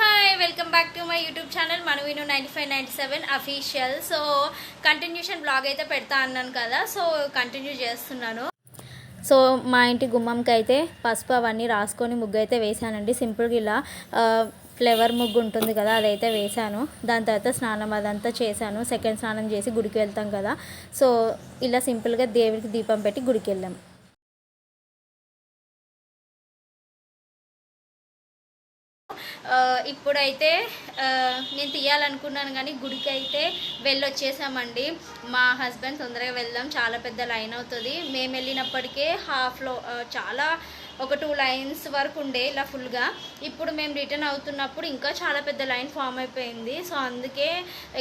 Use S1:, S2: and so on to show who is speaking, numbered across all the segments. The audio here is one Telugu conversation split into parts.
S1: Hi welcome back to my YouTube channel మనవిను ninety five ninety seven official so continuation blog అయితే పెడతా అన్నాను కదా సో కంటిన్యూ చేస్తున్నాను. సో మా ఇంటి గుమ్మంకి అయితే పసుపు అవన్నీ రాసుకొని ముగ్గు అయితే వేసానండి సింపుల్గా ఇలా ఫ్లేవర్ ముగ్గు ఉంటుంది కదా అదైతే వేశాను. దాని తర్వాత స్నానం అదంతా చేశాను. సెకండ్ స్నానం చేసి గుడికి వెళ్తాం కదా. సో ఇలా సింపుల్గా దేవుడికి దీపం పెట్టి గుడికి వెళ్ళాం. ఇప్పుడైతే నేను తీయాలనుకున్నాను కానీ గుడికి అయితే వెళ్ళొచ్చేసామండి. మా హస్బెండ్ తొందరగా వెళ్దాం చాలా పెద్ద లైన్ అవుతుంది. మేము వెళ్ళినప్పటికే హాఫ్లో చాలా ఒక టూ లైన్స్ వరకు ఉండే ఇలా ఫుల్గా. ఇప్పుడు మేము రిటర్న్ అవుతున్నప్పుడు ఇంకా చాలా పెద్ద లైన్ ఫామ్ అయిపోయింది. సో అందుకే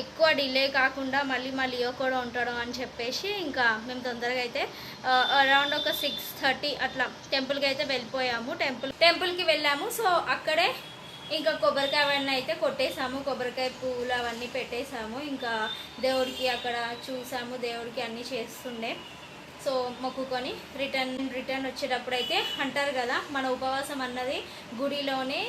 S1: ఎక్కువ డిలే కాకుండా మళ్ళీ మళ్ళీ కూడా ఉంటాడు అని చెప్పేసి ఇంకా మేము తొందరగా అయితే అరౌండ్ ఒక సిక్స్ థర్టీ అట్లా టెంపుల్కి అయితే వెళ్ళిపోయాము. టెంపుల్ టెంపుల్కి వెళ్ళాము. సో అక్కడే ఇంకా కొబ్బరికాయ అవన్నీ అయితే కొట్టేసాము. కొబ్బరికాయ పువ్వులు అవన్నీ పెట్టేసాము. ఇంకా దేవుడికి అక్కడ చూసాము. దేవుడికి అన్నీ చేస్తుండే. సో మొక్కుకొని రిటర్న్ రిటర్న్ వచ్చేటప్పుడు అయితే అంటారు కదా మన ఉపవాసం అన్నది గుడిలోనే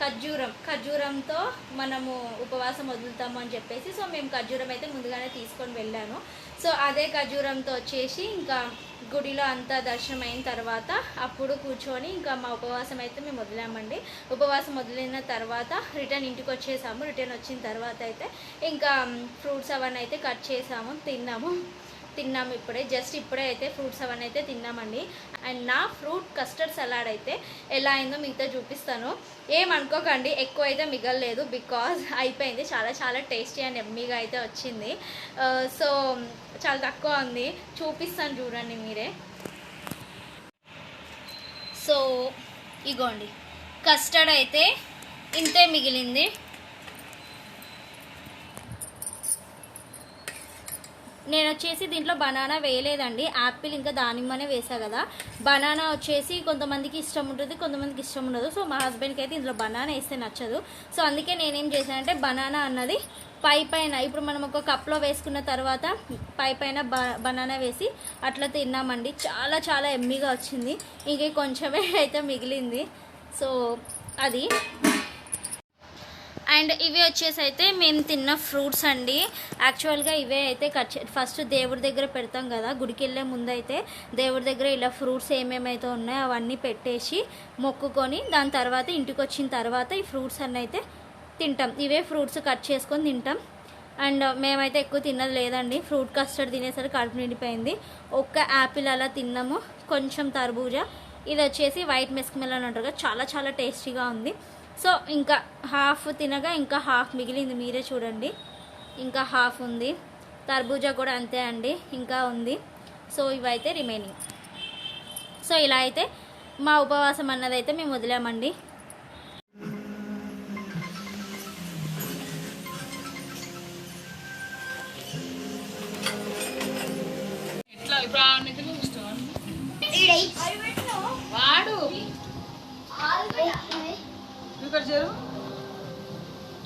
S1: ఖర్జూరం. ఖర్జూరంతో మనము ఉపవాసం వదులుతాము అని చెప్పేసి సో మేము ఖర్జూరం అయితే ముందుగానే తీసుకొని వెళ్ళాను. సో అదే ఖర్జూరంతో వచ్చేసి ఇంకా గుడిలో అంతా దర్శనం అయిన తర్వాత అప్పుడు కూర్చొని ఇంకా మా ఉపవాసం అయితే మేము వదిలామండి. ఉపవాసం వదిలిన తర్వాత రిటర్న్ ఇంటికి వచ్చేసాము. రిటర్న్ వచ్చిన తర్వాత అయితే ఇంకా ఫ్రూట్స్ అవన్నీ అయితే కట్ చేసాము తిన్నాము. తిన్నాము ఇప్పుడే. జస్ట్ ఇప్పుడే అయితే ఫ్రూట్స్ అవన్నీ అయితే తిన్నామండి. అండ్ నా ఫ్రూట్ కస్టర్డ్ సలాడ్ అయితే ఎలా అయిందో మిగతా చూపిస్తాను. ఏమనుకోకండి ఎక్కువ అయితే మిగలలేదు బికాజ్ అయిపోయింది. చాలా చాలా టేస్టీ అండ్ ఎమ్మీగా అయితే వచ్చింది. Uh, సో చాలా తక్కువ ఉంది. చూపిస్తాను చూడండి మీరే. సో ఇగోండి. కస్టర్డ్ అయితే ఇంతే మిగిలింది. నేను వచ్చేసి దీంట్లో బనానా వేయలేదండి. యాపిల్ ఇంకా దానిమ్మనే వేసా కదా. బనానా వచ్చేసి కొంతమందికి ఇష్టం ఉంటుంది కొంతమందికి ఇష్టం ఉండదు. సో మా హస్బెండ్కి అయితే ఇందులో బనానా వేస్తే నచ్చదు. సో అందుకే నేనేం చేశానంటే బనానా అన్నది పై పైన ఇప్పుడు మనం ఒక కప్లో వేసుకున్న తర్వాత పై పైన బ బనానా వేసి అట్లా తిన్నామండి. చాలా చాలా ఎమ్మీగా వచ్చింది. ఇంకే కొంచెమే అయితే మిగిలింది. సో అది. అండ్ ఇవి వచ్చేసి అయితే మేము తిన్న ఫ్రూట్స్ అండి. యాక్చువల్గా ఇవే అయితే కట్ ఫస్ట్ దేవుడి దగ్గర పెడతాం కదా గుడికి వెళ్ళే ముందు అయితే దేవుడి దగ్గర ఇలా ఫ్రూట్స్ ఏమేమైతే ఉన్నాయో అవన్నీ పెట్టేసి మొక్కుకొని దాని తర్వాత ఇంటికి వచ్చిన తర్వాత ఈ ఫ్రూట్స్ అన్నీ అయితే తింటాం. ఇవే ఫ్రూట్స్ కట్ చేసుకొని తింటాం. అండ్ మేమైతే ఎక్కువ తిన్నది లేదండి. ఫ్రూట్ కస్టర్డ్ తినేసరికి కడుపు నిండిపోయింది. ఒక్క యాపిల్ అలా తిన్నాము. కొంచెం తర్బూజా. ఇది వచ్చేసి వైట్ మెస్క్ మెలన్ అంటారు కదా చాలా చాలా టేస్టీగా ఉంది. సో ఇంకా హాఫ్ తినగా ఇంకా హాఫ్ మిగిలింది మీరే చూడండి. ఇంకా హాఫ్ ఉంది. తర్బూజా కూడా అంతే అండి ఇంకా ఉంది. సో ఇవైతే రిమైనింగ్. సో ఇలా అయితే మా ఉపవాసం అన్నదైతే మేము వదిలామండి.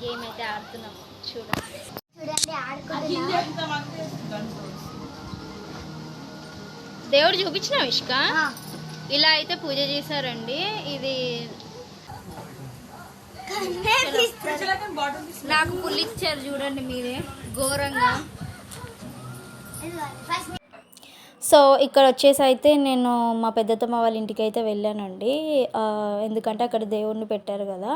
S1: గేమ్ అయితే ఆడుతున్నాం. చూడండి దేవుడు చూపించిన ఇష్క ఇలా అయితే పూజ చేశారండి. ఇది నాకు పుల్లి ఇచ్చారు చూడండి మీరే. ఘోరంగా. సో ఇక్కడ వచ్చేసి అయితే నేను మా పెద్దతమ్మ వాళ్ళ ఇంటికి అయితే వెళ్ళానండి. ఎందుకంటే అక్కడ దేవుణ్ణి పెట్టారు కదా.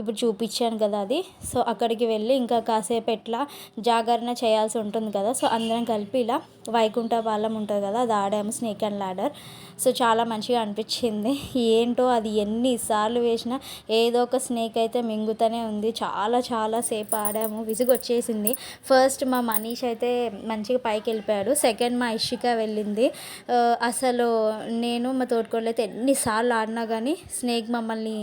S1: ఇప్పుడు చూపించాను కదా అది. సో అక్కడికి వెళ్ళి ఇంకా కాసేపు ఎట్లా జాగరణ చేయాల్సి ఉంటుంది కదా. సో అందరం కలిపి ఇలా వైకుంఠ పాలెం ఉంటుంది కదా అది ఆడాము స్నేక్ అండ్ లాడర్. సో చాలా మంచిగా అనిపించింది. ఏంటో అది ఎన్నిసార్లు వేసినా ఏదో ఒక స్నేక్ అయితే మింగుతూనే ఉంది. చాలా చాలా సేపు ఆడాము. విసుగు వచ్చేసింది ఫస్ట్ మా మనీష్ అయితే మంచిగా పైకి వెళ్ళిపోయాడు. సెకండ్ మా ఇషిక వెళ్ళింది. ఆ, అసలు నేను మా తోటికోళ్ళు అయితే ఎన్నిసార్లు ఆడినా కానీ స్నేక్ మమ్మల్ని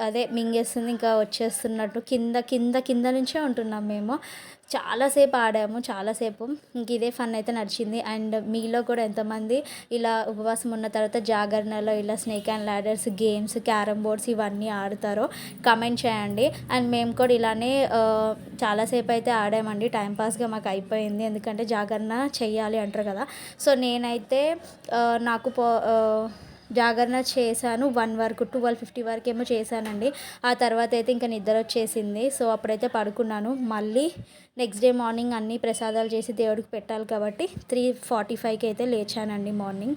S1: అదే మింగేస్తుంది ఇంకా వచ్చేస్తున్నట్టు కింద కింద కింద నుంచే ఉంటున్నాం మేము. చాలాసేపు ఆడాము చాలాసేపు ఇంక ఇదే ఫన్ అయితే నడిచింది. అండ్ మీలో కూడా ఎంతమంది ఇలా ఉపవాసం ఉన్న తర్వాత జాగరణలో ఇలా snake and ladders games carrom boards ఇవన్నీ ఆడతారో కమెంట్ చేయండి. అండ్ మేము కూడా ఇలానే చాలాసేపు అయితే ఆడామండి. టైంపాస్గా మాకు అయిపోయింది. ఎందుకంటే జాగరణ చెయ్యాలి అంటారు కదా. సో నేనైతే నాకు పో జాగరణ చేశాను వన్ వరకు ట్వెల్వ్ ఫిఫ్టీ వరకు ఏమో చేశానండి. ఆ తర్వాత అయితే ఇంకా నిద్ర వచ్చేసింది. సో అప్పుడైతే పడుకున్నాను. మళ్ళీ నెక్స్ట్ డే మార్నింగ్ అన్ని ప్రసాదాలు చేసి దేవుడికి పెట్టాలి కాబట్టి త్రీ ఫార్టీ ఫైవ్కి అయితే లేచానండి morning.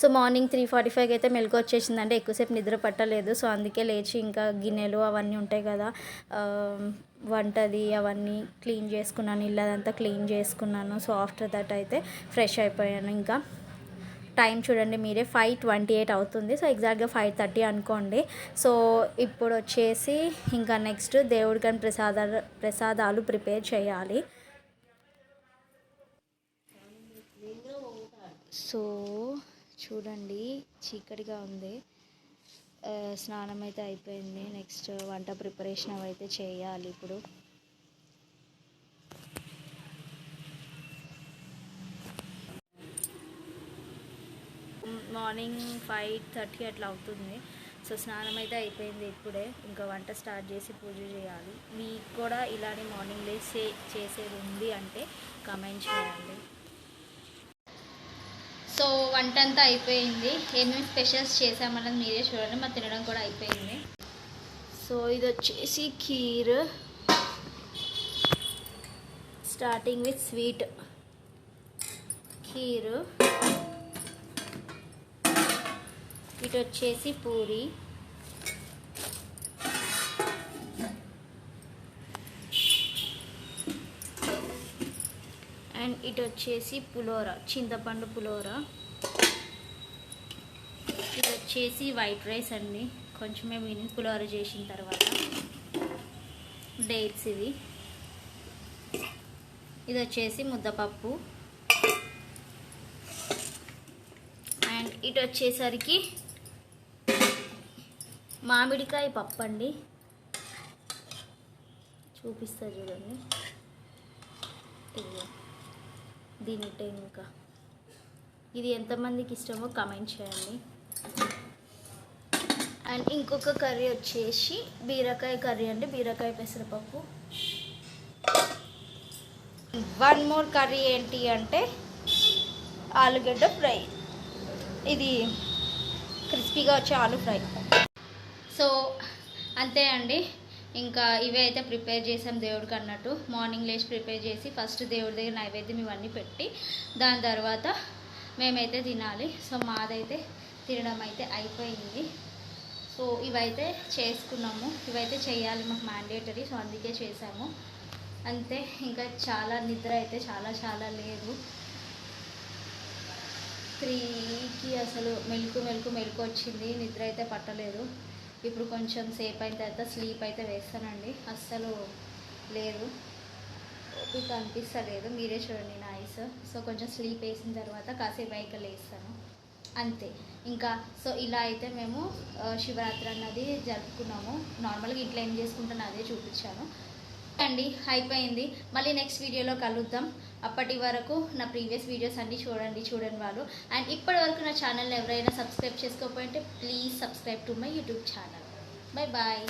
S1: So morning three forty ఫైవ్కి అయితే మెలకు వచ్చేసిందంటే ఎక్కువసేపు నిద్ర పట్టలేదు. సో అందుకే లేచి ఇంకా గిన్నెలు అవన్నీ ఉంటాయి కదా వంటది అవన్నీ క్లీన్ చేసుకున్నాను ఇళ్ళదంతా క్లీన్ చేసుకున్నాను. సో ఆఫ్టర్ దట్ అయితే ఫ్రెష్ అయిపోయాను. ఇంకా టైం చూడండి మీరే ఫైవ్ ట్వంటీ ఎయిట్ అవుతుంది. సో ఎగ్జాక్ట్గా ఫైవ్ థర్టీ అనుకోండి. సో ఇప్పుడు వచ్చేసి ఇంకా నెక్స్ట్ దేవుడికని ప్రసాదాలు ప్రసాదాలు ప్రిపేర్ చేయాలి. సో చూడండి చీకటిగా ఉంది. స్నానం అయితే అయిపోయింది. నెక్స్ట్ వంట ప్రిపరేషన్ అవి అయితే చేయాలి ఇప్పుడు. మార్నింగ్ ఫైవ్ థర్టీ అట్లా అవుతుంది. సో స్నానం అయితే అయిపోయింది ఇప్పుడే. ఇంకా వంట స్టార్ట్ చేసి పూజ చేయాలి. మీకు కూడా ఇలానే మార్నింగ్ లేచి చేసేది ఉంది అంటే కమెంట్ చేయండి. సో వంట అంతా అయిపోయింది. ఏమేమి స్పెషల్స్ చేసామన్నది మీరే చూడండి. మా తినడం కూడా అయిపోయింది. సో ఇది వచ్చేసి kheer. Starting with sweet kheer. ఇటు వచ్చేసి పూరి అండ్ ఇటు వచ్చేసి పులోరా చింతపండు పులోరా. ఇది వచ్చేసి వైట్ రైస్ అండి. కొంచెమే విని పులోర చేసిన తర్వాత డేట్స్ ఇది ఇది వచ్చేసి ముద్దపప్పు. అండ్ ఇటు వచ్చేసరికి మామిడికాయ పప్పు అండి. చూపిస్తా చూడండి. దీని ఇంకా ఇది ఎంతమందికి ఇష్టమో కమెంట్ చేయండి. అండ్ ఇంకొక కర్రీ వచ్చేసి బీరకాయ కర్రీ అండి. బీరకాయ పెసరపప్పు. వన్ మోర్ కర్రీ ఏంటి అంటే ఆలుగడ్డ ఫ్రై. ఇది క్రిస్పీగా వచ్చే ఆలు ఫ్రై. సో అంతే అండి. ఇంకా ఇవే అయితే ప్రిపేర్ చేసాం దేవుడికి అన్నట్టు. మార్నింగ్ లేచి ప్రిపేర్ చేసి ఫస్ట్ దేవుడి దగ్గర నైవేద్యం ఇవన్నీ పెట్టి దాని తర్వాత మేమైతే తినాలి. సో మాదైతే తినడం అయితే అయిపోయింది. సో ఇవైతే చేసుకున్నాము. ఇవైతే చేయాలి మాకు మ్యాండేటరీ సో అందుకే చేసాము. అంతే ఇంకా చాలా నిద్ర అయితే చాలా చాలా లేదు. త్రీకి అసలు మెలకు మెలకు మెలకు వచ్చింది. నిద్ర అయితే పట్టలేదు. ఇప్పుడు కొంచెం సేపు అయిన తర్వాత స్లీప్ అయితే వేస్తానండి. అస్సలు లేదు. ఓపిక అనిపిస్తలేదు. మీరే చూడండి నా ఐస్. సో కొంచెం స్లీప్ వేసిన తర్వాత కాసేపు అయితే లేస్తాను. అంతే. ఇంకా సో ఇలా అయితే మేము శివరాత్రి అన్నది జరుపుకున్నాము. నార్మల్గా ఇంట్లో ఏం చేసుకుంటాను అదే చూపించాను. అండి అయిపోయింది. మళ్ళీ నెక్స్ట్ వీడియోలో కలుద్దాం. అప్పటి వరకు నా ప్రీవియస్ వీడియోస్ అన్నీ చూడండి చూడండి వాళ్ళు అండ్ ఇప్పటి వరకు నా ఛానల్ని ఎవరైనా subscribe చేసుకోకపోయింటే please subscribe to my YouTube channel. Bye bye.